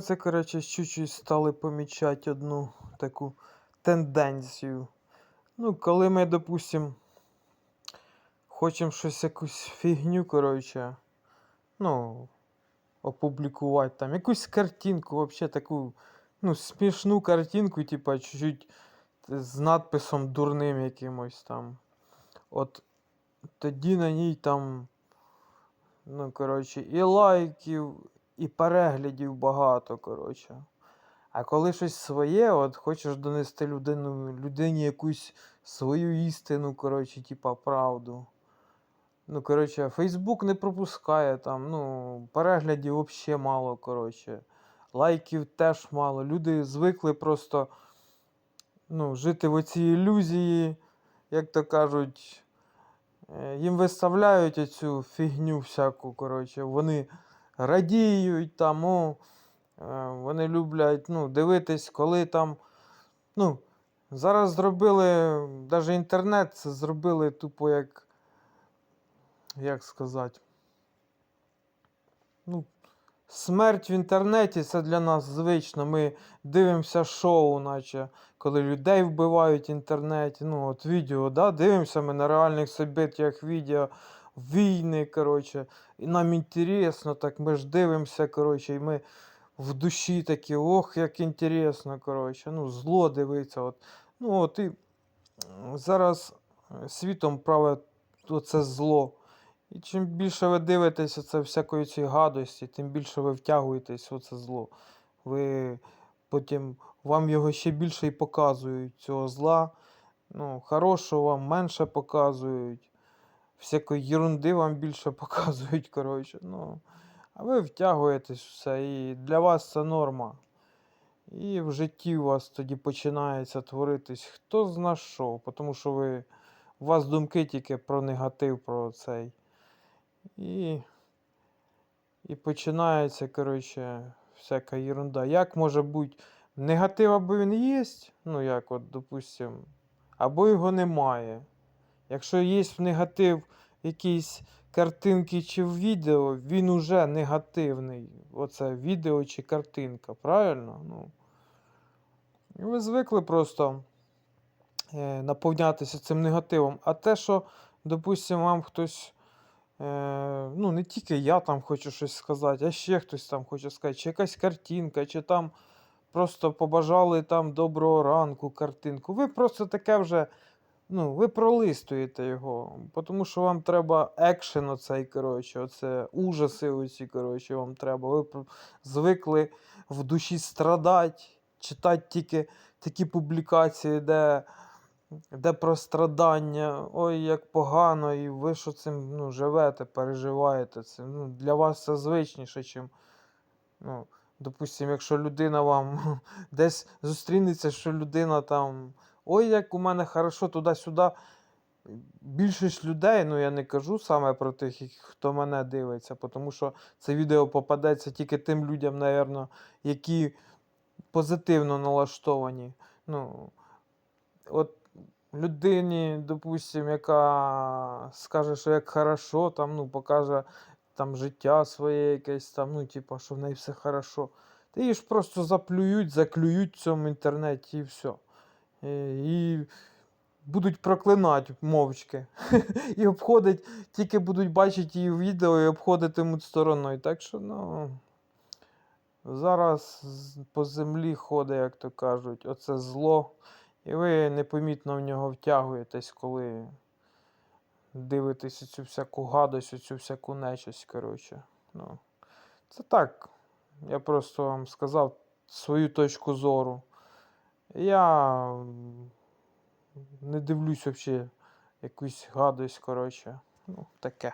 оце, коротше, чуть-чуть стали помічати одну таку тенденцію. Ну, коли ми, допустим, хочемо щось якусь фігню, коротше, ну, опублікувати там, якусь картинку, взагалі таку, ну, смішну картинку, типа, чуть-чуть з надписом дурним якимось там. От тоді на ній там, ну, коротше, і лайків, і переглядів багато, коротше. А коли щось своє, от хочеш донести людину, людині якусь свою істину, коротше, типа правду. Ну, коротше, Фейсбук не пропускає там, ну, переглядів взагалі мало, коротше. Лайків теж мало. Люди звикли просто ну, жити в оцій ілюзії, як то кажуть, е, їм виставляють оцю фігню всяку, коротше, вони радіють там, о, е, вони люблять ну, дивитись, коли там. Ну, зараз зробили, навіть інтернет це зробили тупо як. Як сказати? Ну, смерть в інтернеті це для нас звично. Ми дивимося шоу, наче коли людей вбивають в інтернеті. Ну, от відео, да? дивимося ми на реальних событиях відео, війни, коротше. І нам інтересно, так ми ж дивимося, коротше, і ми в душі такі, ох, як інтересно, коротше. Ну, зло дивиться. От. Ну, от і зараз е, світом править оце зло. І чим більше ви дивитеся це всякої цієї гадості, тим більше ви втягуєтесь в це зло. Ви потім вам його ще більше і показують цього зла. Ну, хорошого вам менше показують. Всякої ерунди вам більше показують, коротше. Ну, а ви втягуєтесь все, і для вас це норма. І в житті у вас тоді починається творитись хто зна що, тому що ви, у вас думки тільки про негатив, про цей. І, і починається, коротше, всяка ерунда. Як може бути негатив, або він є, ну як, от, допустим, або його немає. Якщо є негатив якісь картинки чи відео, він уже негативний. Оце відео чи картинка, правильно? Ну, ви звикли просто е, наповнятися цим негативом. А те, що, допустимо, вам хтось. Е, ну, не тільки я там хочу щось сказати, а ще хтось там хоче сказати, чи якась картинка, чи там просто побажали там доброго ранку картинку. Ви просто таке вже, ну, ви пролистуєте його, тому що вам треба екшен оцей, коротше, оце ужаси оці, коротше, вам треба. Ви звикли в душі страдати, читати тільки такі публікації, де де про страдання, ой, як погано, і ви що цим ну, живете, переживаєте це. Ну, для вас це звичніше, чим. Ну, допустим, якщо людина вам десь зустрінеться, що людина там. Ой, як у мене хорошо туди-сюди. Більшість людей, ну я не кажу саме про тих, хто мене дивиться, тому що це відео попадеться тільки тим людям, напевно, які позитивно налаштовані. Ну, от людині, допустим, яка скаже, що як хорошо, там, ну, покаже там життя своє якесь, там, ну, типу, що в неї все хорошо. Та її ж просто заплюють, заклюють в цьому інтернеті і все. І, і будуть проклинати мовчки. І обходить, тільки будуть бачити її відео і обходитимуть стороною. Так що, ну. Зараз по землі ходить, як то кажуть, оце зло. І ви непомітно в нього втягуєтесь, коли дивитесь цю всяку гадость, цю всяку нечисть, коротше. Ну, це так. Я просто вам сказав свою точку зору. Я не дивлюсь взагалі якусь гадость, коротше. Ну, таке.